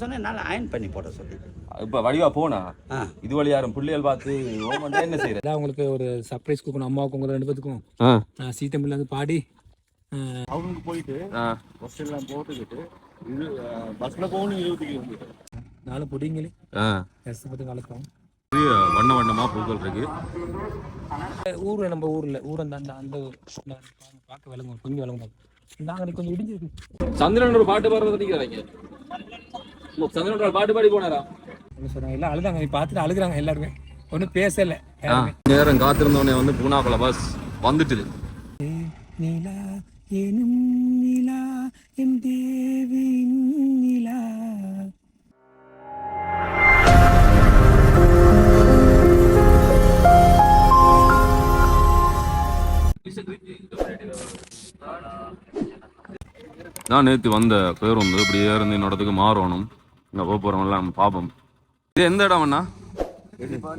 சொன்னேன் அயன் பண்ணி போட சொல்லி இப்ப வடிவா போனா இது வழி யாரும் பிள்ளைகள் பார்த்து ஓமண்டா என்ன செய்யறது? அதான் உங்களுக்கு ஒரு சர்ப்ரைஸ் கொடுக்கணும் அம்மாவுக்கு உங்க ரெண்டு பேத்துக்கும். நான் வந்து பாடி. அவனுக்கு போயிட்டு பஸ் எல்லாம் போட்டுக்கிட்டு இது பஸ்ல போகணும் இருபது. கிலோமீட்டர் நாலு பொடிங்களே. ஆ. கஷ்டப்பட்டு வளர்த்தோம் வண்ண வண்ணமா பூக்கள் இருக்கு. ஊர்ல நம்ம ஊர்ல ஊர். அந்த அந்த பார்க்க விளங்கும் கொஞ்சம் விளங்கும். நாங்க கொஞ்சம் இடிஞ்சிருக்கு சந்திரன் ஒரு பாட்டு பாடுறது நினைக்கிறாங்க சந்திரன் ஒரு பாட்டு பாடி போனாரா எல்லாம் அழுதாங்க. நீ பார்த்துட்டு அழுகுறாங்க எல்லாருமே. ஒன்றும் பேசல. நேரம் காத்திருந்தவனே வந்து பூனாக்குள்ள பஸ் வந்துட்டுது. நிலா எனும் நிலா என் தேவியின் நிலா. நான் நேற்று வந்த பேருந்து இப்படியே இருந்து இன்னொடத்துக்கு மாறணும். இங்கே போக போகிறவங்களாம் நம்ம பார்ப்போம் இது எந்த இடம் அண்ணா?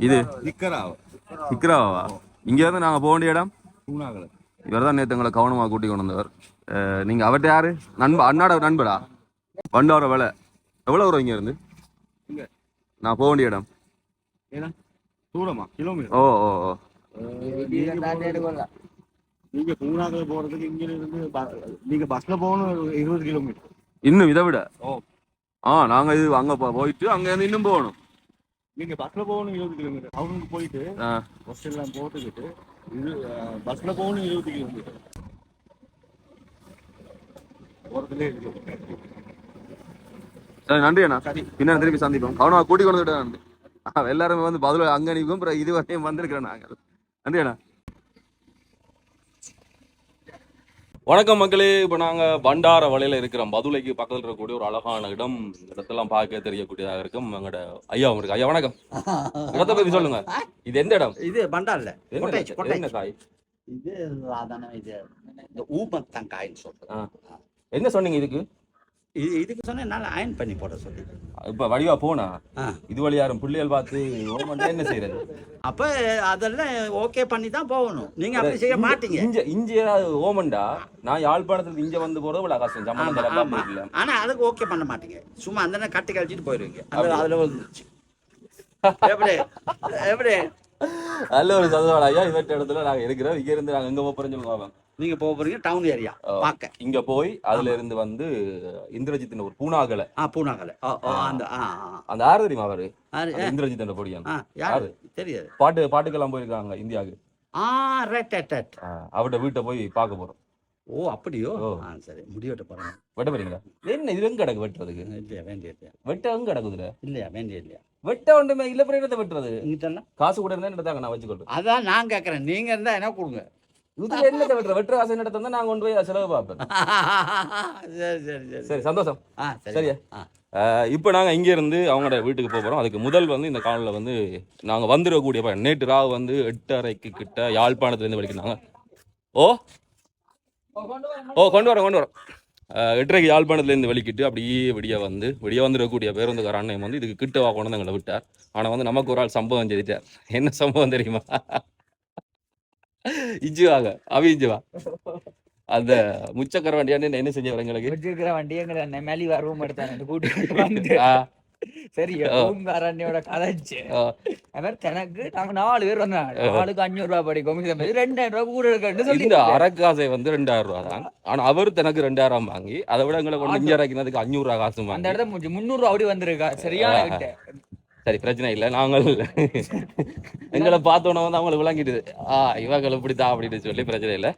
இது நிக்கரா சிக்ராவா இங்கேருந்து நாங்கள் போக வேண்டிய இடம்? இவர் தான் நேற்று எங்களை கவனமாக கூட்டி கொண்டு வந்தவர். அஹ், நீங்க அவர்கிட்ட யாரு? நண்ப அண்ணாட நண்பரா? வண்டார வேலை. எவ்வளோ வரும் இங்க இருந்து இங்க. நான் போக வேண்டிய இடம். தூரமா கிலோமீட்டர் ஓ ஓ ஓ. நீங்க பூனாகல போறதுக்கு இங்க இருந்து ப- நீங்க பஸ்ல போகணும் இருபது கிலோமீட்டர் இன்னும் இதை விட? ஓ. ஆ நாங்க இது அங்க போ- போயிட்டு அங்க இருந்து இன்னும் போகணும். நீங்க பஸ்ல போகணும் இருபது கிலோமீட்டர் அவனுக்கு போயிட்டு. பஸ் எல்லாம் போட்டுக்கிட்டு இது பஸ்ல போகணும் இருபது கிலோமீட்டர் போறதுலே இருக்கு. சரி நன்றி அண்ணா. சரி. பின்னர் திருப்பி சந்திப்போம். கவனமா கூட்டி கொண்டு எல்லாருமே வந்து பதில் அங்க நிற்கும் அப்புறம் இதுவரையும் வந்திருக்கிறோம் நாங்கள். நன்றி அண்ணா. வணக்கம் மக்களே. இப்போ நாங்கள் பண்டார வலையில் இருக்கிறோம். பதுளைக்கு பக்கத்தில் இருக்கக்கூடிய ஒரு அழகான இடம். இந்த இடத்தெல்லாம் பார்க்க தெரியக்கூடியதாக இருக்கும். எங்களோட ஐயாவும் இருக்கு ஐயா வணக்கம். இடத்தை பற்றி சொல்லுங்க. இது எந்த இடம்? இது பண்டார்ல என்ன காய்? இது அதான இது இந்த ஊமத் தான் காயின்னு சொல்றது. ஆ. என்ன சொன்னீங்க இதுக்கு? இது இதுக்கு சொன்னேன் என்னால் அயன் பண்ணி போட சொல்லி. இப்போ வடிவா போனா இது வழி யாரும் பிள்ளைகள் பார்த்து ஓமண்டா என்ன செய்யறது அப்போ அதெல்லாம் ஓகே பண்ணி தான் போகணும். நீங்க அப்படி செய்ய மாட்டீங்க. இஞ்ச இஞ்ச ஓமண்டா? நான் யாழ்ப்பாணத்துல இங்க வந்து போறது இவ்வளவு கஷ்டம். சம்பந்தம் ஆமா. இல்ல ஆனா அதுக்கு ஓகே பண்ண மாட்டீங்க. சும்மா அந்த கட்டி கழிச்சிட்டு போயிருவீங்க. அந்த அதுல வந்துருச்சு எப்படி? எப்படி? நல்ல ஒரு சதவாள ஐயா இவற்ற இடத்துல நாங்க இருக்கிறோம். இங்க இருந்து நாங்க எங்க போறோம் சொல்லுவாங்க நீங்க போக போறீங்க டவுன் ஏரியா பார்க்க. இங்க போய் அதுல இருந்து வந்து இந்திரஜித்தின் ஒரு பூனாகலை. ஆ பூனாகலை. அந்த அந்த ஆறு தெரியுமா அவரு இந்திரஜித் பொடியான். ஆ யாரு? தெரியாது. பாட்டு பாட்டுக்கெல்லாம் போயிருக்காங்க இந்தியாவுக்கு. ஆ ரைட் ரைட் ரைட். அவர்கிட்ட வீட்டை போய் பார்க்க போறோம். ஓ அப்படியோ. ஆ சரி முடிவெட்ட போறேன். வெட்ட போறீங்களா? என்ன இது எங்க கிடக்கு வெட்டுறதுக்கு? இல்லையா வேண்டிய இல்லையா. வெட்ட எங்க கிடக்குதுல இல்லையா வேண்டிய இல்லையா. வெட்ட ஒன்றுமே இல்ல பிறகு வெட்டுறது? காசு கூட இருந்தா நான் வச்சுக்கொள்றேன். அதான் நான் கேட்கறேன் நீங்க இருந்தா என்ன கொடுங்க? இதுல என்னத்தை வெட்டுற வெட்டுற காசு என்ன தந்தா நாங்க கொண்டு போய் செலவு பார்ப்பேன். சரி சரி சரி. சரி சந்தோஷம். ஆ சரி. சரியா. இப்போ நாங்கள் இங்கே இருந்து அவங்களோட வீட்டுக்கு போக போகிறோம் அதுக்கு முதல் வந்து இந்த காலில் வந்து நாங்கள் வந்துடக்கூடிய நேற்று ராவு வந்து எட்டரைக்கு கிட்ட யாழ்ப்பாணத்துலேருந்து படிக்கிறாங்க. ஓ? ஓ கொண்டு வரோம் கொண்டு வரோம். எட்டரைக்கு யாழ்ப்பாணத்துலேருந்து வெளிக்கிட்டு அப்படியே விடிய வந்து விடிய வந்துடக்கூடிய பேருந்துக்கார அண்ணன் வந்து இதுக்கு கிட்ட வா கொண்டு வந்து எங்களை விட்டார். ஆனால் வந்து நமக்கு ஒரு ஆள் சம்பவம் செய்துட்டார். என்ன சம்பவம் தெரியுமா? இஞ்சுவாங்க அவி இஞ்சுவா அந்த முச்சக்கர வண்டியாண்டு என்ன செஞ்சவர் எங்களுக்கு வச்சிருக்கிற வண்டி எங்களை நெமலி ரூம் எடுத்தாங்க கூட்டி வந்து ஆ, சரி ஆ. ரூம்காரண்யோட கதைச்சு. அவர் தனக்கு நாங்க நாலு பேர் வந்தாங்க ஆளுக்கு அஞ்சூறு ரூபாய் படி கொமிஷன் பண்ணி ரெண்டாயிரம் ரூபாய் கூட இருக்குன்னு சொல்லி இந்த அரக்காசை வந்து ரெண்டாயிரம் ரூபா தான் ஆனா அவர் தனக்கு ரெண்டாயிரம் வாங்கி அதை விட எங்களை கொண்டு இங்கே இறக்கினதுக்கு அஞ்சூறு ரூபா காசு அந்த வாங்கி இடத்த முடிச்சு முந்நூறு ரூபா அப்படி வந்திருக்கா. கிட்ட சரி பிரச்சனை இல்லை. நாங்கள் எங்களை பார்த்தோன்னே வந்து அவங்களுக்கு விளங்கிடுது ஆ இவங்களை இப்படித்தான் அப்படின்னு சொல்லி பிரச்சனை இல்லை.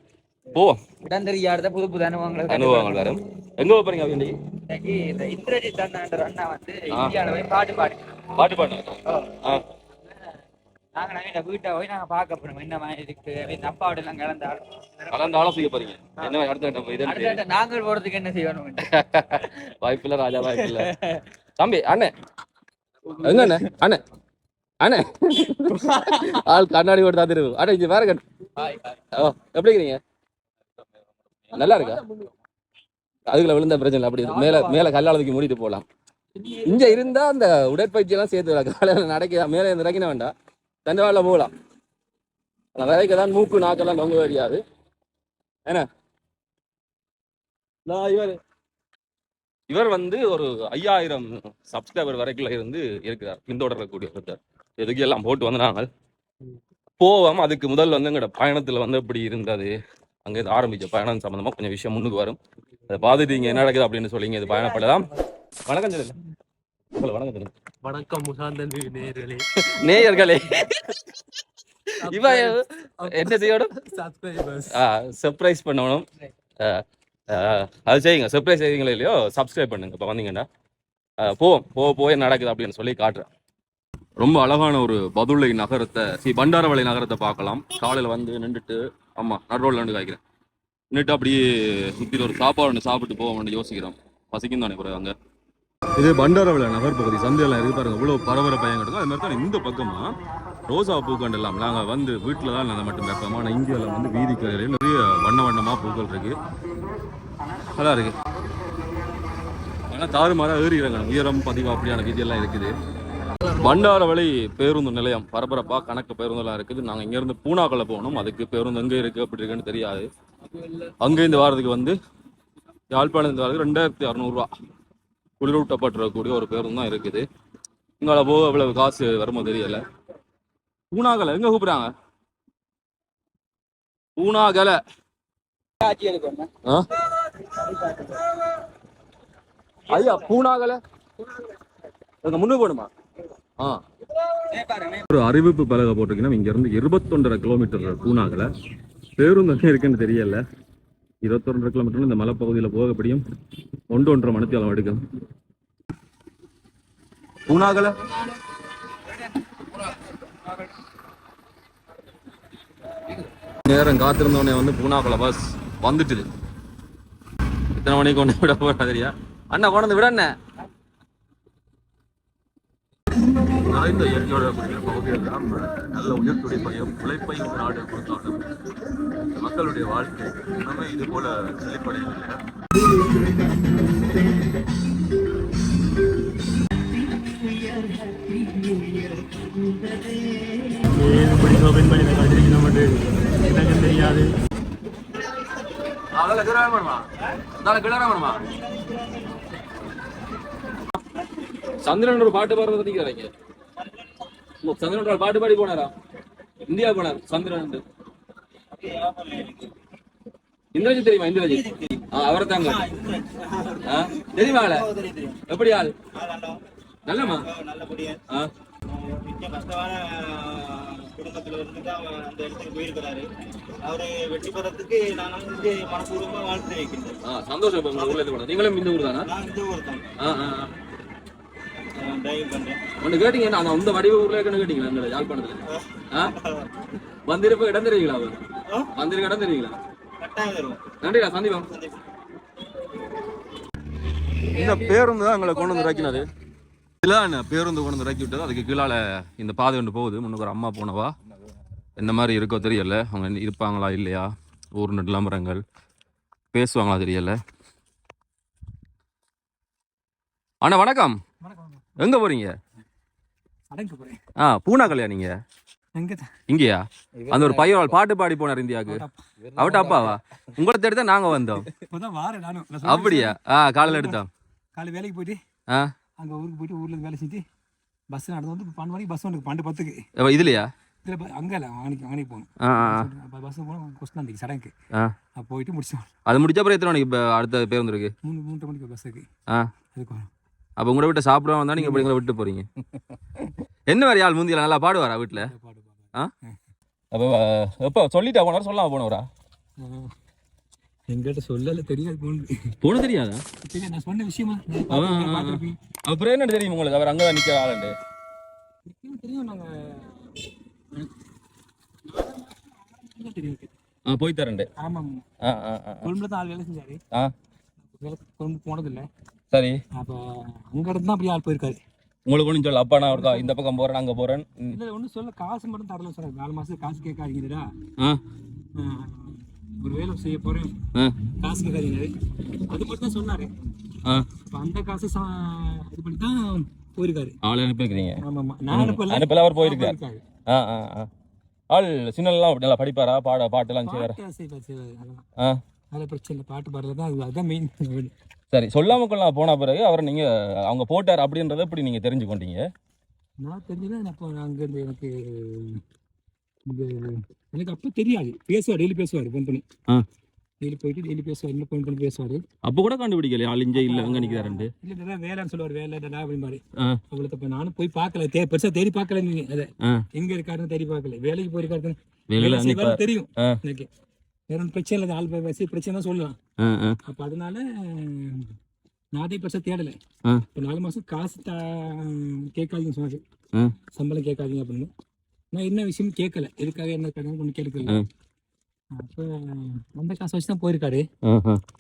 போவோம் இடம் தெரியாத புது புது அனுபவங்களை அனுபவங்கள் வரும். எங்க போறீங்க அப்படி இன்னைக்கு இந்த இந்திரஜித் அண்ணான்ற அண்ணா வந்து ஆ. இந்தியாவில் போய் பாட்டு பாடி பாட்டு பாடு ஆ. நாங்க நாங்க வீட்டை போய் நாங்க பார்க்க போறோம். என்ன மாதிரி இருக்கு இந்த அப்பாவோட எல்லாம் கலந்தாலும். கலந்து ஆலோசிக்க போறீங்க. என்ன அடுத்த கட்டம் இது அடுத்த நாங்கள் என்ன செய்யணும்? வாய்ப்பில்லை ராஜா வாய்ப்பில்லை. தம்பி அண்ணே. எங்க அண்ணே. அண்ணே. அண்ணே ஆள் கண்ணாடி போட்டு தான் திருவு அண்ணே இங்க வேற ஓ எப்படி இருக்கீங்க? நல்லா இருக்கா? அதுக்குள்ள விழுந்த பிரச்சனை அப்படி மேல மேல கல்லாளத்துக்கு மூடிட்டு போகலாம் இங்க இருந்தா அந்த உடற்பயிற்சி எல்லாம் சேர்த்து காலையில நடக்க மேல இருந்து நடக்கின வேண்டாம். தண்டவாள போகலாம். நிறைய தான் மூக்கு நாக்கெல்லாம் நொங்க தெரியாது என்ன நான் இவர். இவர் வந்து ஒரு ஐயாயிரம் சப்ஸ்கிரைபர் வரைக்கும் இருந்து இருக்கிறார். பின்தொடரக்கூடிய ஒருத்தர் எதுக்கு எல்லாம் போட்டு வந்து நாங்கள் போவோம் அதுக்கு முதல் வந்து எங்களோட பயணத்துல வந்து எப்படி இருந்தது? அங்க ஆரம்பிச்ச பயணம் சம்பந்தமா கொஞ்சம் விஷயம் முன்னுக்கு வரும். அதை பார்த்துட்டு இங்க என்ன நடக்குது அப்படின்னு சொல்லிங்க இது பயணப்படலாம். வணக்கம் சொல்லுங்க. உங்களை வணக்கம் சொல்லுங்க. வணக்கம் முகாந்தன் நேர்களே நேயர்களே. இவ என்ன செய்யணும்? சர்ப்ரைஸ் பண்ணணும். அது செய்யுங்க. சர்ப்ரைஸ் செய்வீங்களோ இல்லையோ? சப்ஸ்கிரைப் பண்ணுங்க. இப்போ வந்தீங்கன்னா. போவோம். போக போய் நடக்குது அப்படின்னு சொல்லி காட்டுறேன். ரொம்ப அழகான ஒரு பதுளை நகரத்தை சி பண்டாரவளை நகரத்தை பார்க்கலாம். காலையில் வந்து நின்றுட்டு ஆமாம் நடுரோடில் நின்று காய்க்கிறேன். நின்றுட்டு அப்படியே சுற்றி ஒரு சாப்பாடு ஒன்று சாப்பிட்டு போவோம்னு யோசிக்கிறோம். பசிக்கும் தானே பிறகு அங்கே? இது பண்டாரவளை நகர் பகுதி. சந்தையெல்லாம் இருக்கு பாருங்க. இவ்வளோ பரவர பையன் அது மாதிரி தான் இந்த பக்கமாக ரோசா பூக்கண்டு எல்லாம். நாங்கள் வந்து வீட்டில் தான் நாங்கள் மட்டும் வைப்போம் ஆனால் இந்தியாவில் வந்து வீதி கரையில் நிறைய வண்ண வண்ணமாக பூக்கள் இருக்குது நல்லா இருக்கு. ஆனால் தாறுமாறாக ஏறி இறங்கணும். உயரம் பதிவு அப்படியான விதியெல்லாம் இருக்குது. பண்டாரவளை பேருந்து நிலையம் பரபரப்பாக கணக்கு பேருந்தெல்லாம் இருக்குது. நாங்கள் இங்கேருந்து பூனாக்களை போகணும். அதுக்கு பேருந்து எங்கே இருக்குது அப்படி இருக்குன்னு தெரியாது. அங்கேருந்து வாரதுக்கு வந்து யாழ்ப்பாணத்து வரதுக்கு ரெண்டாயிரத்தி அறநூறுவா. குளிரூட்டப்பட்டிருக்கக்கூடிய ஒரு பேருந்து தான் இருக்குது. இங்கே போக அவ்வளவு காசு வருமோ தெரியல. பூனாகலை எங்க கூப்பிடுறாங்க? பூனாகலை ஆ? ஐயா பூனாகலை? முன்னு போகணுமா ஆ. ஒரு அறிவிப்பு பலகை போட்டிருக்கீங்கன்னா இங்க இருந்து இருபத்தொன்றரை கிலோமீட்டர் பூனாகலை. பேருந்து எங்க இருக்குன்னு தெரியல. இருபத்தொன்றரை கிலோமீட்டர் இந்த மலைப்பகுதியில் போக எப்படியும் ஒன்று ஒன்றரை மணித்தி அளவு எடுக்கும். பூனாகலை? நேரம் காத்திருந்தவனே வந்து பூனாக்குள்ள பஸ் வந்துட்டுது. இத்தனை மணிக்கு கொண்டு விட போறா தெரியா? அண்ணா கொண்டு விட அண்ணா நிறைந்த இயற்கையோட கூடிய பகுதியெல்லாம் நல்ல உயர்த்துடைப்பையும் உழைப்பையும் நாடு கொடுத்தாலும் மக்களுடைய வாழ்க்கை இன்னுமே இது போல செழிப்படையவில்லை. ஏது பிடிக்கும் அப்படின்னு பண்ணி காட்டிருக்கு நம்மட்டு எனக்கு தெரியாது. அதெல்லாம் கிளம்ப வேணுமா? அதெல்லாம் கிளம்ப வேணுமா? சந்திரன் ஒரு பாட்டு பாடுறது நினைக்கிறாங்க சந்திரன் ஒரு பாட்டு பாடி போனாரா? இந்தியா போனார் சந்திரன் இந்திரஜித் தெரியுமா? இந்திரஜித். அவரை தாங்க தெரியுமா ஆள? எப்படி ஆள்? நல்லமா ஆ குடும்பத்துல இருந்து தான் அவர் அந்த இடத்துக்கு போயிருக்கிறாரு. அவரு வெற்றி பெறத்துக்கு நான் வந்து மனப்பூர்வமா வாழ்த்து வைக்கின்றேன். ஆ சந்தோஷம் இப்ப உங்க ஊர்ல இருந்து நீங்களும் இந்த ஊர் தானா நான் இந்த ஊர் தான் ஆ ஆ. டிரைவ் ஒண்ணு கேட்டீங்க நான் அந்த வடிவ ஊர்ல இருக்கேன்னு கேட்டீங்களா அந்த யாழ்ப்பாணத்துல? ஆ. வந்திருப்ப இடம் தெரியுங்களா அவர்? வந்திருக்க இடம் தெரியுங்களா? கட்டாயம் நன்றிடா சந்தீபம் இந்த பேருந்து தான் எங்களை கொண்டு வந்து இறக்கினது. இதில் பேருந்து கொண்டு இறக்கி விட்டது? அதுக்கு கீழால இந்த பாதை ஒன்று போகுது. முன்னுக்கு ஒரு அம்மா போனவா? என்ன மாதிரி இருக்கோ தெரியல. அவங்க இருப்பாங்களா இல்லையா? ஊர் நெட்லாமரங்கள் பேசுவாங்களா தெரியல. அண்ணா வணக்கம். எங்க போறீங்க? அடங்க போறேன். ஆ பூனாக்கலையா நீங்க? எங்க இங்கேயா? அந்த ஒரு பையன் பாட்டு பாடி போனார் இந்தியாவுக்கு. அவட்ட அப்பாவா உங்களை தேடி தான் நாங்க வந்தோம். அப்படியா? ஆ காலையில் எடுத்தோம். காலை வேலைக்கு போயிட்டு ஆ? அங்க ஊருக்கு போயிட்டு ஊர்ல வேலை செஞ்சு பஸ் நடந்து வந்து பன்னெண்டு மணிக்கு பஸ் வந்து பன்னெண்டு பத்துக்கு. இதுலயா? இதுல அங்க இல்ல வாங்கி வாங்கி போகணும். பஸ் போனோம் கொஸ்டின் அன்றைக்கு சடங்கு. போயிட்டு முடிச்சோம் அது முடிச்ச அப்புறம் எத்தனை மணிக்கு இப்போ அடுத்த பேருந்து இருக்கு? மூணு மூன்றரை மணிக்கு பஸ்ஸுக்கு ஆ. அதுக்கு வரோம். அப்போ உங்களை விட்டு சாப்பிட வந்தா நீங்க இப்படி எங்களை விட்டு போறீங்க? என்ன மாதிரி ஆள் முந்தியில நல்லா பாடுவாரா வீட்டில் ஆ? அப்போ எப்போ சொல்லிட்டா போனார் சொல்லாம போனவரா? எங்கிட்ட சொல்லல தெரியாது போன தெரியாதா? நான் சொன்ன விஷயமா. அப்புறம் என்ன தெரியும் உங்களுக்கு? அவர் அங்கே தான் நிற்கிற ஆளுண்டு. தெரியும், தெரியும் நாங்க எனக்கு தெரியும் ஆ போய் தரேன்டு ஆமா ஆ ஆ ஆ கொழும்புல தான் ஆள் வேலை செஞ்சாரு. ஆ. வேலை கொழும்பு போனதில்லை. சரி. அப்போ அங்க இருந்து தான் அப்படி ஆள் போயிருக்காரு. உங்களுக்கு ஒன்றும் சொல்ல அப்பா நான் ஒருக்கா இந்த பக்கம் போறேன் அங்கே போறேன். ம். இல்ல ஒன்றும் சொல்ல காசு மட்டும் தரல சார். நாலு மாசம் காசு கேட்காதீங்கடா. ஆ ஒரு வேலை செய்ய போறேன். காசு கேட்காதீங்க. அது மட்டும் தான் சொன்னாரு. அந்த காசு இது பண்ணி தான் போயிருக்காரு. ஆளை அனுப்பியிருக்கிறீங்க. ஆமா நான் அனுப்பல. அனுப்பல அவர் போயிருக்கார். ஆ ஆ ஆ. ஆள் சின்னலாம் நல்லா படிப்பாரா? பாட பாட்டெல்லாம் செய்வாரா? செய்வார் செய்வார். ஆ. அதில் பிரச்சனை பாட்டு பாடுறது தான் அது அதுதான் மெயின் சரி சொல்லாம கொள்ளாம போன பிறகு அவரை நீங்க அவங்க போட்டார் அப்படின்றத எப்படி நீங்க தெரிஞ்சு கொண்டீங்க நான் தெரிஞ்சுதான் அப்போ அங்கேருந்து எனக்கு எனக்கு அப்போ தெரியாது பேசுவார் டெய்லி பேசுவார் ஃபோன் பண்ணி ஆ. டெய்லி போயிட்டு டெய்லி பேசுவார் இன்னும் ஃபோன் பண்ணி பேசுவார் அப்ப கூட கண்டுபிடிக்கலையா ஆள் இங்கே இல்ல அங்க நிக்கிறாருண்டு இல்லை டடா வேலைன்னு சொல்லுவார் வேலை டடா அப்படிம்பாரு. அவளுக்கு இப்போ நானும் போய் பார்க்கல தே பெருசாக தேடி பார்க்கல நீங்க அதை. எங்கே இருக்காருன்னு தேடி பார்க்கல வேலைக்கு போயிருக்காரு வேலை தெரியும். எனக்கு வேற ஒன்றும் பிரச்சனை இல்லை ஆள் பேசி பிரச்சனை தான் சொல்லலாம். அப்போ அதனால நான் அதே பெருசாக தேடலை. இப்போ நாலு மாதம் காசு தா கேட்காதீங்கன்னு சொன்னாங்க. சம்பளம் கேட்காதீங்க அப்படின்னு நான் என்ன விஷயம் கேட்கல எதுக்காக என்ன இருக்காங்க ஒன்றும் கேட்கல. அப்போ அந்த காசு வச்சு தான் போயிருக்காரு.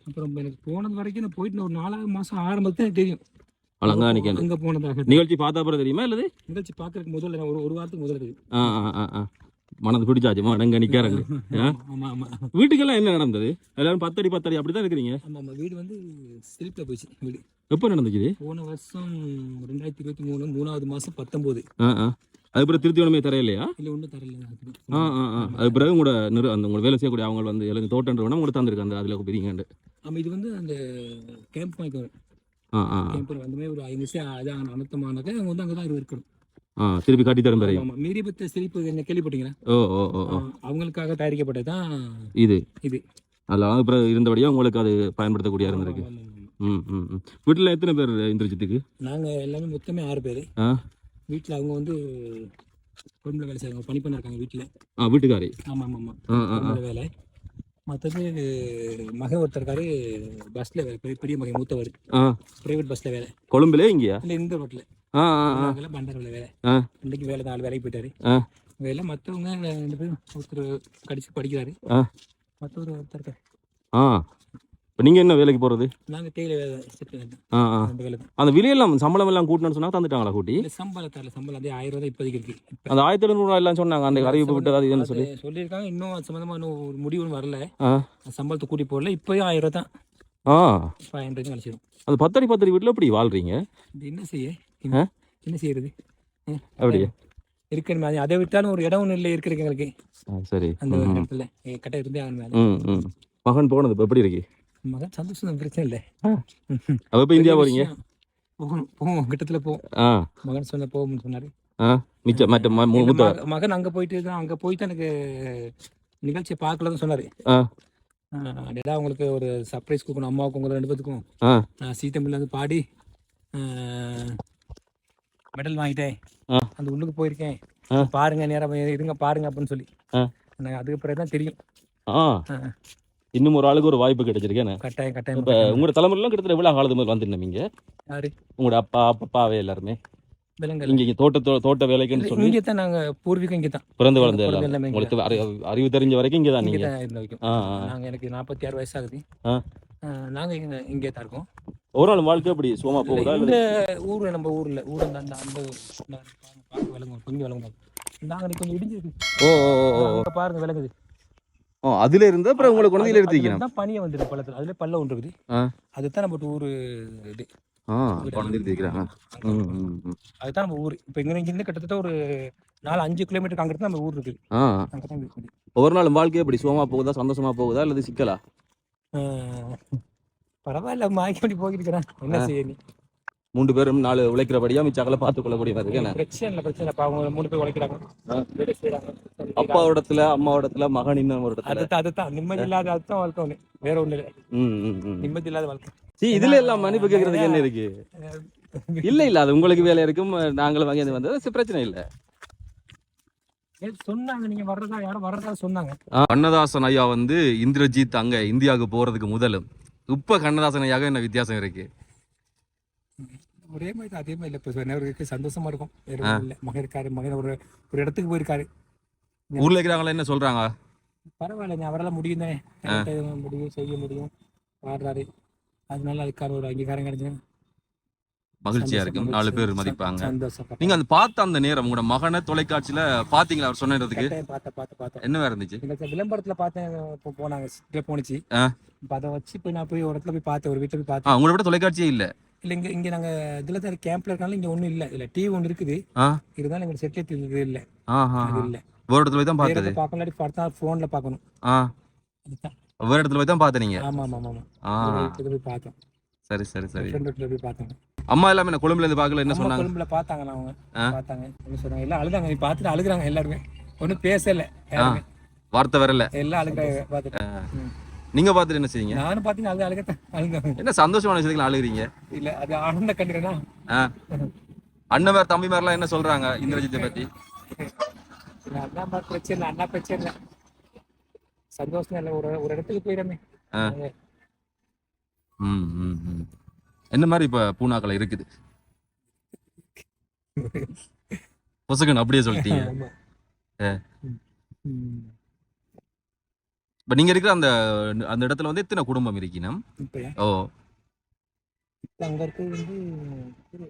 அப்புறம் எனக்கு போனது வரைக்கும் நான் போயிட்டு ஒரு நாலாவது மாதம் ஆரம்பத்துல எனக்கு தெரியும். நிக்கணும் அங்கே போனதாக. நிகழ்ச்சி பார்த்தா அப்புறம் தெரியுமா இல்லது? நிகழ்ச்சி பார்க்கறதுக்கு முதல்ல ஒரு ஒரு வாரத்துக்கு முதல்ல தெரியும். மனது பிடிச்சாச்சு மடங்க ஆமா வீட்டுக்கெல்லாம் என்ன நடந்தது? எல்லாரும் பத்தடி பத்தடி அப்படிதான் இருக்கிறீங்க? ஆமா வீடு வந்து ஸ்லிப்ல போச்சு வீடு. எப்போ நடந்துச்சு? போன வருஷம் ரெண்டாயிரத்தி இருபத்தி மூணு மூணாவது மாசம் பத்தொம்போது. அது பிறகு திருத்தி ஒன்றுமே தரையிலையா இல்லை ஒன்றும் தரல. ஆ ஆ ஆ. அது பிறகு உங்களோட நிறு அந்த உங்களோட வேலை செய்யக்கூடிய அவங்க வந்து எனக்கு தோட்டன்றவனா உங்களுக்கு தந்திருக்கு அந்த அதில் பிரிங்கண்டு ஆமா இது வந்து அந்த கேம்ப் வாங்கி ஆ ஆ ஆ. கேம்ப் அந்த மாதிரி ஒரு ஐந்து நிமிஷம் அதான் அனர்த்தமானாக்க அவங்க வந்து அங்கே தான் இருக்கணும் ஆ திருப்பி கட்டி தரும் பிறகு. ஆமா மீறிபத்த சிரிப்பு என்ன கேள்விப்பட்டீங்களா? ஓ ஓ ஓ அவங்களுக்காக தயாரிக்கப்பட்டது தான் இது. இது. அதில் அது பிறகு இருந்தபடியாக உங்களுக்கு அது பயன்படுத்தக்கூடிய இருந்திருக்கு. ம் ம் ம். வீட்டில் எத்தனை பேர் இந்திரஜித்துக்கு? நாங்க எல்லாமே மொத்தமே ஆறு பேர். ஆ? வீட்டில் அவங்க வந்து குடும்ப வேலை செய்வாங்க பணி பண்ண இருக்காங்க வீட்டில் ஆ வீட்டுக்காரி. ஆமாம் ஆமாம் ஆமாம் வேலை. மற்றது மகன் ஒருத்தர் இருக்காரு பஸ்ஸில் வேலை பெரிய பெரிய மகன் மூத்தவர். ப்ரைவேட் பஸ்ஸில் வேலை. கொழும்புல இங்கேயா? இல்லை இந்த ரோட்டில் பண்டரில் வேலை. இன்னைக்கு வேலை நாலு வேலைக்கு போயிட்டாரு. வேலை மற்றவங்க ரெண்டு பேரும் ஒருத்தர் கடிச்சு படிக்கிறாரு. மற்றவர் ஒருத்தர் இருக்காரு. ஆ. இப்போ நீங்கள் என்ன வேலைக்கு போகிறது நாங்கள் தேயிலை வேலை ஆ ஆ. அந்த விலையெல்லாம் சம்பளம் எல்லாம் கூட்டணும்னு சொன்னா தந்துட்டாங்களா கூட்டி? சம்பளம் தரல சம்பளம் அதே ஆயிரம் ரூபா தான் இப்போதைக்கு இருக்கு. அந்த ஆயிரத்தி எழுநூறுவா எல்லாம் சொன்னாங்க அந்த அறிவிப்பு விட்டு அது இதுன்னு சொல்லி. சொல்லியிருக்காங்க இன்னும் சம்மந்தமாக இன்னும் ஒரு முடிவும் வரல. சம்பளத்தை கூட்டி போடல இப்போயும் ஆயிரம் ரூபா தான். ஆ. ஃபைவ் ஹண்ட்ரட் கழிச்சிடும் அந்த பத்தடி பத்தடி வீட்டில் எப்படி வாழ்றீங்க? என்ன செய்ய? என்ன செய்யறது? அப்படியே? இருக்கணுமே அது அதை விட்டாலும் ஒரு இடம் ஒன்றும் இல்லை இருக்கிறதுக்கு எங்களுக்கு சரி. அந்த. இடத்துல ஏ, கட்டாயம் இருந்தே ஆகணும் மகன் போனது இப்போ எப்படி இருக்கு? மகன் சந்தோஷம் தான், பிரச்சனை இல்லை அவ இப்போ இந்தியா போறீங்க போகணும் போவோம் கிட்டத்தில் போவோம் ஆ மகன் சொன்ன போகும்னு சொன்னாரு ஆ மிச்சம் மற்ற மகன் அங்கே போயிட்டு தான் அங்கே போய் தான் எனக்கு நிகழ்ச்சியை பார்க்கலன்னு சொன்னாரு. டேடா உங்களுக்கு ஒரு சர்ப்ரைஸ் கொடுக்கணும் அம்மாவுக்கு உங்க ரெண்டு பேத்துக்கும் சீத்தமிழ்ல வந்து பாடி மெடல் வாங்கிட்டேன். அந்த உள்ளுக்கு போயிருக்கேன். பாருங்க நேரம் இருங்க பாருங்க அப்படின்னு சொல்லி. எனக்கு அதுக்கு பிறகு தான் தெரியும். இன்னும் ஒரு ஆளுக்கு ஒரு வாய்ப்பு கிடைச்சிருக்கேன் கட்டாயம் கட்டாயம் இப்போ உங்களோட தலைமுறைலாம் கிட்டத்தட்ட எவ்வளோ காலத்து முதல் வந்துருந்தீங்க யாரு? உங்களோட அப்பா அப்பாவே எல்லாருமே? இங்க இங்க தோட்ட தோட்ட வேலைக்குன்னு சொல்லி இங்கே தான் நாங்க பூர்வீகம் இங்கே தான். பிறந்து வளர்ந்த எல்லாம் இங்க உங்களுக்கு அறி- அறிவு தெரிஞ்ச வரைக்கும் இங்கே தான் இங்கே நீங்க. தான் இருந்த வரைக்கும். ஆ ஆ. நாங்க எனக்கு நாற்பத்தி ஆறு வயசு ஆகுது. ஆ. ஆ, நாங்க இங்க இங்கே தான் இருக்கோம். ஒரு நாள் வாழ்க்கை அப்படி இல்ல, போகுதா? இந்த ஊர்ல நம்ம ஊர்ல ஊர் அந்த அந்த பார்க்க விளங்கும் கொஞ்சம் விளங்கும் நாங்க கொஞ்சம் இடிஞ்சிருக்கு ஓ பாருங்க விளங்குது ஓ அதுல இருந்து அப்புறம் உங்களை குழந்தையில எடுத்துக்கணும் தான் பனியை வந்துருக்கு பள்ளத்துல அதுல பல்ல ஒன்று இருக்குது. அதுதான் நம்ம ஊரு இது. அதுதான். நம்ம ஊர். இப்போ இங்க இருந்து கிட்டத்தட்ட ஒரு நாலு அஞ்சு கிலோமீட்டர் அங்கிட்டு நம்ம ஊர் இருக்குது. இருக்குது. ஒவ்வொரு நாளும் வாழ்க்கை எப்படி சுகமா போகுதா சந்தோஷமா போகுதா அல்லது சிக்கலா? பரவாயில்ல மாய்க்கி போய்கிட்டு இருக்கிறேன். என்ன செய்ய நீ? மூன்று பேரும் நாலு உழைக்கிறபடியா மிச்சாக்கல பார்த்து கொள்ளக்கூடிய மாதிரி இருக்கு என்ன? பிரச்சனை இல்லை பிரச்சனை இல்லை. அப்ப இடத்துல அம்மா இடத்துல மகன் இன்னும் ஒரு இடத்துல. அதுதான் நிம்மதி இல்லாத அதுதான் வாழ்க்கை வேற ஒண்ணு நிம்மதி இல்லாத வாழ்க்கை. சீ இதுல எல்லாம் மன்னிப்பு கேட்கறதுக்கு என்ன இருக்கு? இல்ல இல்ல. அது உங்களுக்கு வேலை இருக்கும். நாங்களும் வாங்கி வந்தது. சரி, பிரச்சனை இல்ல. கண்ணதாசன் ஐயா வந்து இந்திரஜித் அங்க இந்தியாவுக்கு போறதுக்கு முதலும். இப்ப கண்ணதாசன் ஐயாக என்ன வித்தியாசம் இருக்கு? ஒரே மாதிரி அதே மாதிரி இல்லை. இப்போ நேருக்கு சந்தோஷமா இருக்கும். வேற இல்லை. மகன் இருக்காரு மகன் ஒரு ஒரு இடத்துக்கு போயிருக்காரு. ஊர்ல இருக்கிறவங்க என்ன சொல்றாங்க? பரவாயில்லைங்க அவரால் முடியும் தானே. முடியும் செய்ய முடியும். பாடுறாரு அதனால அதுக்கான ஒரு அங்கீகாரம் கிடைச்சு மகிழ்ச்சியா இருக்கும் நாலு பேர் மதிப்பாங்க. நீங்க அந்த பார்த்த அந்த நேரம் உங்களோட மகனை தொலைக்காட்சியில பாத்தீங்களா அவர் சொன்னதுக்கு என்னவா இருந்துச்சு? விளம்பரத்துல பார்த்தேன் போனாங்க போனுச்சு அதை வச்சு போய் நான் போய் ஒரு இடத்துல போய் பார்த்தேன் ஒரு வீட்டில் போய் பார்த்தேன். உங்களை விட தொலைக்காட்சியே இல்ல. இல்லை இங்கே இங்கே நாங்கள் இதில் தான் கேம்ப்ல இருக்கனால இங்கே ஒன்றும் இல்லை. இல்லை டிவி ஒன்று இருக்குது. இருந்தாலும் எங்களுக்கு செட்டில் இது இல்லை. அது இல்லை. வேற இடத்துல போய் தான் பார்த்தது? இடத்துல பார்க்க இல்லாட்டி பார்த்தா ஃபோனில் பார்க்கணும். ஆ. வேற இடத்துல போய் தான் பார்த்தீங்க ஆமாம் ஆமாம் ஆமாம் ஆ. போய் பார்த்தோம். சரி சரி சரி. போய் பார்த்தாங்க அம்மா எல்லாமே என்ன கொழும்புல இருந்து பார்க்கல என்ன சொன்னாங்க? கொழும்புல பார்த்தாங்க அவங்க. பார்த்தாங்க. என்ன சொன்னாங்க? எல்லாம் அழுதாங்க. நீ பார்த்துட்டு அழுகுறாங்க எல்லாருமே. ஒன்றும் பேசல வார்த்தை வரல. எல்லாம் அழுகுறாங்க பார்த்துட்டு. நீங்க பார்த்துட்டு என்ன செய்வீங்க நானும் பார்த்தீங்கன்னா அழுக அழுகத்தான். அழுங்க என்ன சந்தோஷமான விஷயத்துக்கு அழுகுறீங்க? இல்ல அது ஆனந்த கண்ணீரனா ஆ. அண்ணன் வேற தம்பி வேறலாம் என்ன சொல்றாங்க இந்திரஜித்தை பத்தி? அண்ணா பிரச்சனை இல்லை அண்ணா பிரச்சனை இல்லை. சந்தோஷம் இல்லை ஒரு ஒரு இடத்துக்கு போயிடமே. என்ன மாதிரி இப்ப பூனாக்கள் இருக்குது? பொசுக்கன் அப்படியே சொல்லிட்டீங்க. இப்ப நீங்க இருக்கிற அந்த அந்த இடத்துல வந்து எத்தனை குடும்பம் இப்பயா ஓ. இப்ப அங்க இருக்கிறது வந்து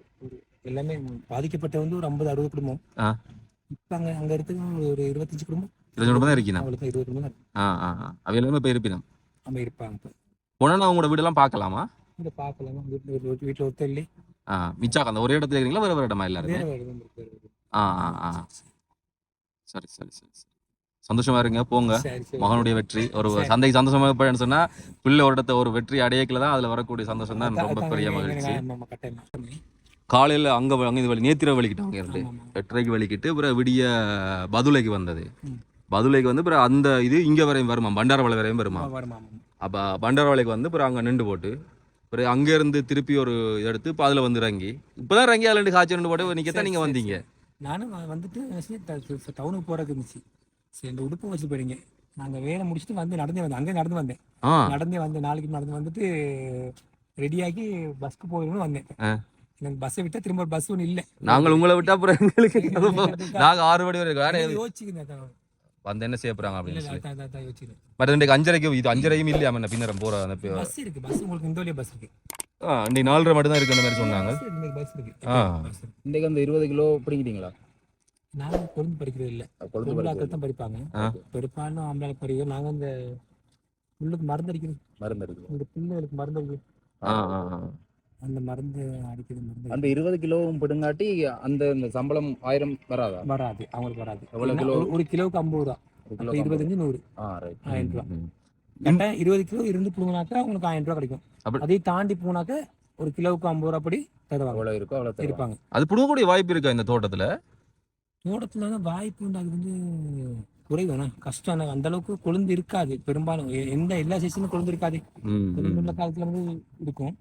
எல்லாமே பாதிக்கப்பட்ட வந்து ஒரு ஐம்பது அறுபது குடும்பம். இப்ப அங்க அங்க இருக்கிறது ஒரு இருபத்தஞ்சு குடும்பம். இருபது குடும்பம் தான் இருக்கீங்க அவங்களுக்கு இருபது குடும்பம் ஆ ஆ அவ எல்லாமே போய் இருப்பினம்? நம்ம இருப்பாங்க இப்ப. போனா உங்களோட வீடெல்லாம் பார்க்கலாமா? இங்க பார்க்கலாம் வீட்டுல வீட்டுல ஒருத்தர் இல்லை ஆ மிச்சாக்க அந்த ஒரே இடத்துல இருக்கீங்களா வேற வேற இடமா எல்லாருமே. ஆ ஆ ஆ. சரி சரி சரி சரி. சந்தோஷமா இருங்க போங்க மகனுடைய வெற்றி ஒரு. சந்தைக்கு சந்தோஷமா இருப்பேன்னு சொன்னா பிள்ளை ஒரு இடத்த ஒரு வெற்றி அடையக்கல தான் அதுல வரக்கூடிய சந்தோஷம் தான் ரொம்ப பெரிய மகிழ்ச்சி. காலையில அங்க அங்க வழி நேத்திர வலிக்கிட்டு அங்க இருந்து. எட்டரைக்கு வலிக்கிட்டு அப்புறம் விடிய பதுளைக்கு வந்தது ம். பதுளைக்கு வந்து அப்புறம் அந்த இது இங்க வரையும் வருமா பண்டாரவளை வரையும் வருமா. அப்போ பண்டாரவளைக்கு வந்து அப்புறம் அங்கே நின்று போட்டு அப்புறம் அங்கேருந்து திருப்பி ஒரு எடுத்து இப்போ அதில் வந்து இறங்கி இப்போ தான் இறங்கி அதில் ரெண்டு காய்ச்சி ரெண்டு போட்டு நிற்கத்தான் நீங்கள் சரி, வந்தீங்க நானும் வந்துட்டு டவுனுக்கு போறதுக்கு இருந்துச்சு சரி இந்த உடுப்பு வச்சு போறீங்க நாங்க வேலை முடிச்சுட்டு வந்து நடந்தே வந்தேன். அங்கே நடந்து வந்தேன். நடந்தே வந்து நாளைக்கு நடந்து வந்துட்டு ரெடியாகி பஸ்க்கு போகணும்னு வந்தேன். எனக்கு பஸ்ஸை விட்டா திரும்ப பஸ் ஒன்றும் இல்லை. நாங்கள் உங்களை விட்டா அப்புறம் எங்களுக்கு நாங்கள் ஆறு மணி வரைக்கும் ஆனால் யோசிச்சுக்கிறேன் வந்து என்ன செய்ய போகிறாங்க இல்ல அப்படின்னு சொல்லி அஞ்சரைக்கு இது அஞ்சரையும் இல்லையா என்ன பின்னரம் போகிற அந்த பஸ் இருக்கு பஸ் உங்களுக்கு இந்த வழியா பஸ் இருக்கு. இன்னைக்கு நாலரை மட்டும் தான் இருக்கு அந்த மாதிரி சொன்னாங்க. பஸ் இருக்கு, பஸ் இருக்கு. ஆ. பஸ் இருக்கு. இன்றைக்கு அந்த இருபது கிலோ பிடிங்கிட்டீங்களா? நாங்க கொழுந்து படிக்கிறது இல்ல. கொழுந்து பொம்பளாக்கள் தான் படிப்பாங்க ஆ. பெரும்பாலும் ஆம்பளை படிக்கிறோம் நாங்க இந்த புல்லுக்கு மருந்து அடிக்கிறது. மருந்து இருக்குது இந்த பிள்ளைகளுக்கு மருந்து ஆ. அந்த மருந்து அடிக்கிறது மருந்து அந்த இருபது கிலோவும் பிடுங்காட்டி அந்த சம்பளம் ஆயிரம் வராதா? வராது. அவங்களுக்கு வராது. எவ்வளவு ஏன்னா கிலோ? ஒரு- கிலோவுக்கு ஐம்பது ரூபா. இருபத்தஞ்சு நூறு. ஆ ரைட் ஆயிரம் ரூபா. ம். கரெக்டாக இருபது கிலோ இருந்து புடுங்கினாக்கா உங்களுக்கு ஆயிரம் ரூபா கிடைக்கும். அப்படி- அதை தாண்டி போனாக்க ஒரு கிலோவுக்கு ஐம்பது ரூபா படி தருவாங்க. எவ்வளோ இருக்கோ அவ்வளோ தருவாங்க. இருப்பாங்க. அது பிடுங்கக்கூடிய வாய்ப்பு இருக்கா இந்த தோட்டத்தில்? தோட்டத்துல வந்து வாய்ப்பு உண்டு அது வந்து குறைவானா கஷ்டம் அந்த அளவுக்கு கொழுந்து இருக்காது. பெரும்பாலும் எ- எந்த எல்லா சீசனும் கொழுந்து இருக்காது. உள்ள காலத்துல வந்து இருக்கும்.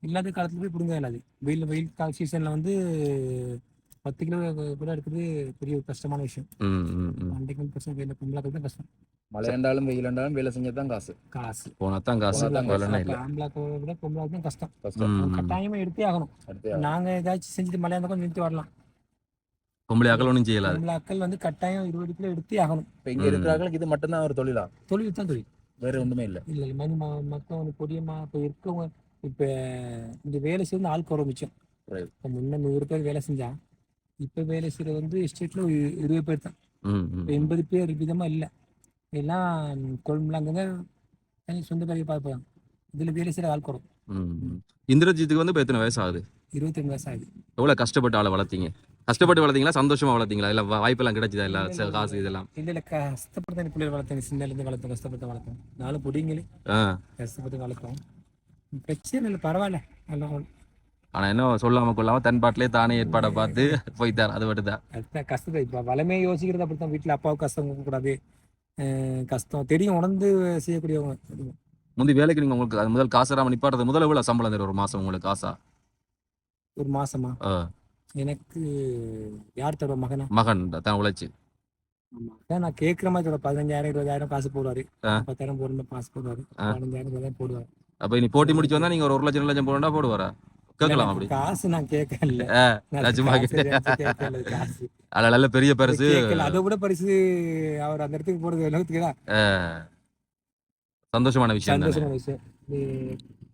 இல்லாத காலத்துல போய் பிடுங்க இல்லாது வெயில் வெயில் கால சீசன்ல வந்து பத்து கிலோ கூட எடுக்கிறது பெரிய ஒரு கஷ்டமான விஷயம். அன்றைக்கு வந்து பிரச்சனை வெயில பொம்பளாக்கள் தான் கஷ்டம். மழை இருந்தாலும் வெயில் இருந்தாலும் வேலை செஞ்சா தான் காசு. காசு. போனா தான் காசு. ஆம்பளாக்களை விட பொம்பளாக்கு தான் கஷ்டம். கஷ்டம். கட்டாயமா எடுத்தே ஆகணும். நாங்க ஏதாச்சும் செஞ்சுட்டு மழையா இருந்தா கொஞ்சம் நிறுத்தி வரலாம். பொம்பளை அகல் ஒன்றும் செய்யலாது. பொம்பளாக்கள் வந்து கட்டாயம் இருபது கிலோ எடுத்தே ஆகணும். இப்போ இங்கே இருக்கிறவங்களுக்கு இது மட்டும்தான் ஒரு தொழிலா? தொழில் தான் தொழில். வேற ஒன்றுமே இல்லை. இல்ல இல்ல. மணி மக்கள் வந்து பொடியம்மா இப்போ இருக்கவங்க இப்ப இந்த வேலை செய்யறது ஆள் குறை மிச்சம். இப்போ முன்ன நூறு பேர் வேலை செஞ்சா இப்ப வேலை செய்யறது வந்து எஸ்டேட்ல இருபது பேர் தான். இப்போ எண்பது பேர் விதமா இல்ல. எல்லாம் கொழும்புலாங்க சொந்த பேரை பார்ப்பாங்க இதுல வேலை செய்யற ஆள் குறை. இந்திரஜித்துக்கு வந்து இப்போ எத்தனை வயசு ஆகுது? இருபத்தி ரெண்டு வயசு ஆகுது. எவ்வளோ கஷ்டப்பட்டு ஆளை வளர்த்தீங்க? கஷ்டப்பட்டு வளர்த்தீங்களா? சந்தோஷமா வளர்த்தீங்களா? இல்லை வாய்ப்பெல்லாம் கிடைச்சதா? இல்லை காசு இதெல்லாம்? இல்ல இல்ல. கஷ்டப்பட்டு தான் பிள்ளைகள் வளர்த்தேன். சின்னல இருந்து வளர்த்தோம் கஷ்டப்பட்டு வளர்த்தோம் நாலு பொடிங்களே ஆ. கஷ்டப்பட்டு வளர்த்தோம் பிரச்சனை இல்லை பரவாயில்ல. நல்லா ஆனால் என்ன சொல்லாம கொள்ளாம தன் பாட்டிலே தானே ஏற்பாடை பார்த்து போய்த்தார் அது மட்டும் தான். அதுதான் கஷ்டத்தை இப்போ வளமே யோசிக்கிறது அப்படித்தான். வீட்டில் அப்பாவுக்கு கஷ்டம் அஹ் கஷ்டம். தெரியும் உணர்ந்து செய்யக்கூடியவங்க. முந்தி வேலைக்கு நீங்கள் உங்களுக்கு முதல் காசராம நிப்பாடுறது முதல்ல எவ்வளோ சம்பளம் தரும் ஒரு மாதம் உங்களுக்கு காசா? ஒரு மாசமா? ஆ. எனக்கு யார் தருவா மகனா? மகன் தான் உழைச்சு. அதான் நான் கேட்குற மாதிரி சொல்ல பதினஞ்சாயிரம் இருபதாயிரம் காசு போடுவாரு. பத்தாயிரம் போடுற காசு போடுவாரு. பதினஞ்சாயிரம் இருபதாயிரம் போடுவாரு. அப்போ நீ போட்டி முடிச்சு வந்தா நீங்கள் ஒரு ஒரு லட்சம் ரெண்டு லட்சம் போடா போடுவாரா? கேட்கலாம் அப்படி. காசு நான் கேட்கல. சும்மா காசு நல்ல பெரிய பரிசு. அதை விட பரிசு அவர் அந்த இடத்துக்கு போறது உலகத்துக்கு சந்தோஷமான விஷயம் சந்தோஷமான விஷயம்.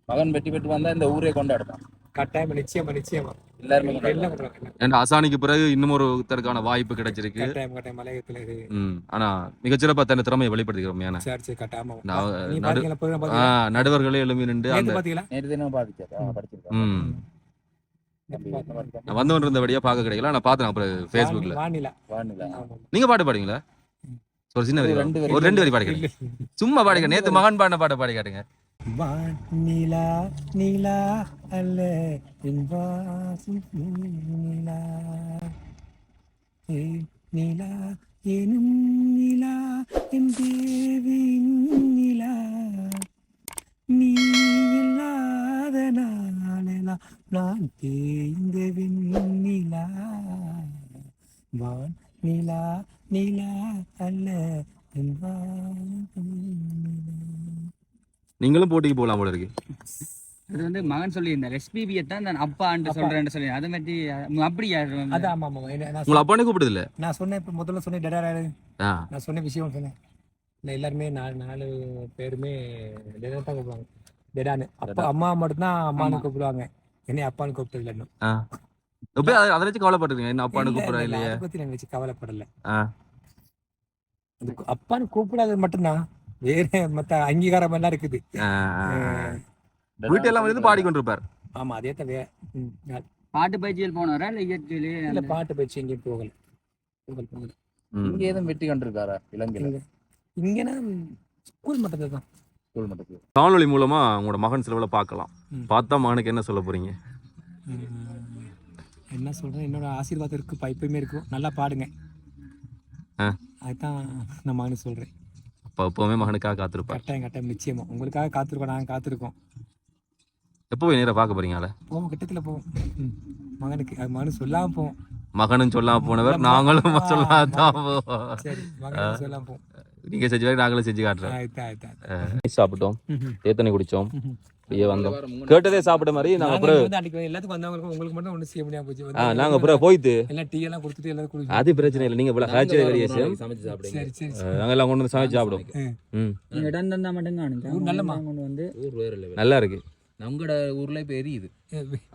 மகன் வெட்டி வெட்டி வந்தா இந்த ஊரே கொண்டாடுதான். கட்டாயமா நிச்சயமா நிச்சயமா. எல்லாருமே ஏன்னா அசானிக்கு பிறகு இன்னும் ஒருத்தருக்கான வாய்ப்பு கிடைச்சிருக்கு. கட்டாயம் கட்டாயம் மலையத்துல இது. ம் ஆனா மிகச்சிறப்பா தன் திறமையை வெளிப்படுத்திக்கிறோம் ஏன்னா சரி சரி கட்டாயமா. நடுவர்களே எழும்பி நின்று அந்த பாத்தீங்களா? நேற்று தினம் வந்து இருந்தபடியா பார்க்க கிடைக்கல. நான் பார்த்தேன் அப்புறம் ஃபேஸ்புக்ல. நீங்க பாட்டு பாடுவீங்களா? ஒரு சின்ன வரி ஒரு ரெண்டு வரி. ஒரு ரெண்டு வரி பாடி காட்டுங்க சும்மா பாடி காட்டுங்க நேத்து மகன் பாடின பாட்டை பாடி காட்டுங்க. நிலா நிலா அல்ல என் வாசம் நிலா. நிலா எனும் நிலா என் தேவியின் நிலா. நீ இல்லாத நாளெல்லாம் நான் தேய்ந்த நிலா. வான் நிலா நிலா அல்ல என் வாசம் நிலா. நீங்களும் போட்டிக்கு போகலாம் போல இருக்கு. அது வந்து மகன் சொல்லியிருந்தார் எஸ்பிபியை தான் நான் அப்பான்ட்டு சொல்றேன்னு சொல்லி. அதை பற்றி அப்படியா அதான் ஆமா ஆமா உங்களை அப்பானே கூப்பிடுது இல்ல நான் சொன்னேன் இப்போ முதல்ல சொன்னேன் டெடா நான் சொன்ன விஷயம் சொன்னேன். நான் எல்லாருமே நாலு நாலு பேருமே டெடா தான் கூப்பிடுவாங்க. டெடான்னு அப்பா அம்மா மட்டும்தான் அம்மானு கூப்பிடுவாங்க. என்னை அப்பான்னு கூப்பிட்டது இன்னும். அதை அதை வச்சு கவலைப்பட்டுருங்க என்ன அப்பானு இல்ல, கூப்பிடுறா இல்ல, இல்லையா? அதை பத்தி நான் வச்சு கவலைப்படல. அது அப்பான்னு கூப்பிடாதது மட்டும்தான். வேற மத்த அங்கீகாரம் எல்லாம் இருக்குது. ஆ, ஆ, ஆ. வீட்டெல்லாம் வந்து பாடிக்கொண்டிருப்பார் ஆமா அதே தவிர பாட்டு பயிற்சியில் போனாரா இல்லை இயற்கையிலே இல்ல பாட்டு பயிற்சி எங்கேயும் போகல. போகல போகல. இங்க எதுவும் வெற்றி கண்டிருக்காரா இலங்கையில? இங்க இங்கன்னா ஸ்கூல் மட்டத்தில் தான். ஸ்கூல் மட்டத்தில். காணொளி மூலமா உங்களோட மகன் சிலவுல பார்க்கலாம். பார்த்தா மகனுக்கு என்ன சொல்ல போறீங்க? என்ன சொல்றேன் என்னோட ஆசீர்வாதம் இருக்கு எப்பயுமே இருக்கும் நல்லா பாடுங்க. ஆ. அதுதான் நான் மகனு சொல்றேன். அப்பா எப்பவுமே மகனுக்காக காத்திருப்பார். கட்டாயம் கட்டாயம் நிச்சயமா. உங்களுக்காக காத்திருக்கோம் நாங்கள் காத்திருக்கோம். எப்போ போய் நேரா பார்க்க போறீங்களா போவோம் கிட்டத்துல போவோம். ம். மகனுக்கு அது மகனு சொல்லாம போவோம். மகனும் சொல்லாம போனவர் நாங்களும் சொல்லாதான் போவோம். சரி மகனுக்கு சொல்லாம போவோம். நீங்க செஞ்ச நாங்களும் செஞ்சு காட்டுறோம். ஆயிட்டா ஆயிட்டா சாப்பிட்டோம். ம்ஹும். தேத்தனை குடிச்சோம். ம்ஹும். அப்படியே வந்தோம். கேட்டதே சாப்பிட்ட மாதிரி நாங்க நாங்க அப்புறம் எல்லாத்துக்கும் வந்தவங்களுக்கும் உங்களுக்கு மட்டும் ஒன்றும் செய்ய முடியாம போச்சு. ஆ நாங்க அப்புறம் போயிட்டு எல்லாம் டீ எல்லாம் கொடுத்துட்டு எல்லாரும் குடிச்சு அது பிரச்சனை இல்லை. நீங்க இவ்வளவு காய்ச்சல் வெளியே சமைச்சு சாப்பிடுங்க. சரி. நாங்க எல்லாம் கொண்டு வந்து சமைச்சு சாப்பிடுவோம். ம். நீங்கள் இடம் தந்தா மட்டும் காணுங்க ஊர் நல்லம்மா. கொண்டு வந்து ஊர் வேற level. நல்லா இருக்கு. நம்மட ஊர்ல இப்ப எரியுது.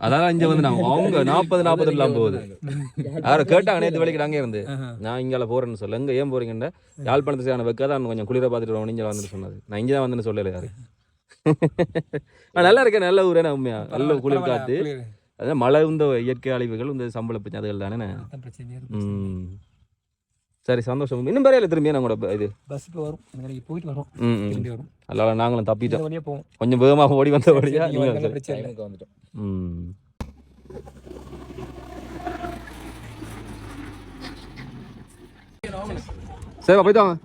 அதான் இங்க வந்து நாங்க அவங்க நாற்பது நாற்பது எல்லாம் போகுது. யாரும் கேட்டாங்க நேற்று வேலைக்கு அங்கே இருந்து. நான் இங்கால போறேன்னு சொல்ல எங்க ஏன் போறீங்கன்ற? யாழ்ப்பாணத்து சரியான வைக்காதான் கொஞ்சம் குளிர பார்த்துட்டு இங்கே வந்துட்டு சொன்னது. நான் இங்கே தான் வந்துன்னு சொல்லல யாரு. நல்லா இருக்கேன் நல்ல ஊரே நான் உண்மையா? நல்ல குளிர் காத்து. அதான் மழை இந்த இயற்கை அழிவுகள் இந்த சம்பள பிரச்சனைகள் தானே சரி சந்தோஷம். இன்னும் பெரிய திரும்பியா? நான் கூட இது. பஸ் போயிட்டு வரும். திரும்பி அதனால நாங்களும் தப்பிட்டோம். கொஞ்சம் வேகமாக ஓடி வந்த வழியா வந்துட்டோம். ம். சரி போயிட்டு வாங்க.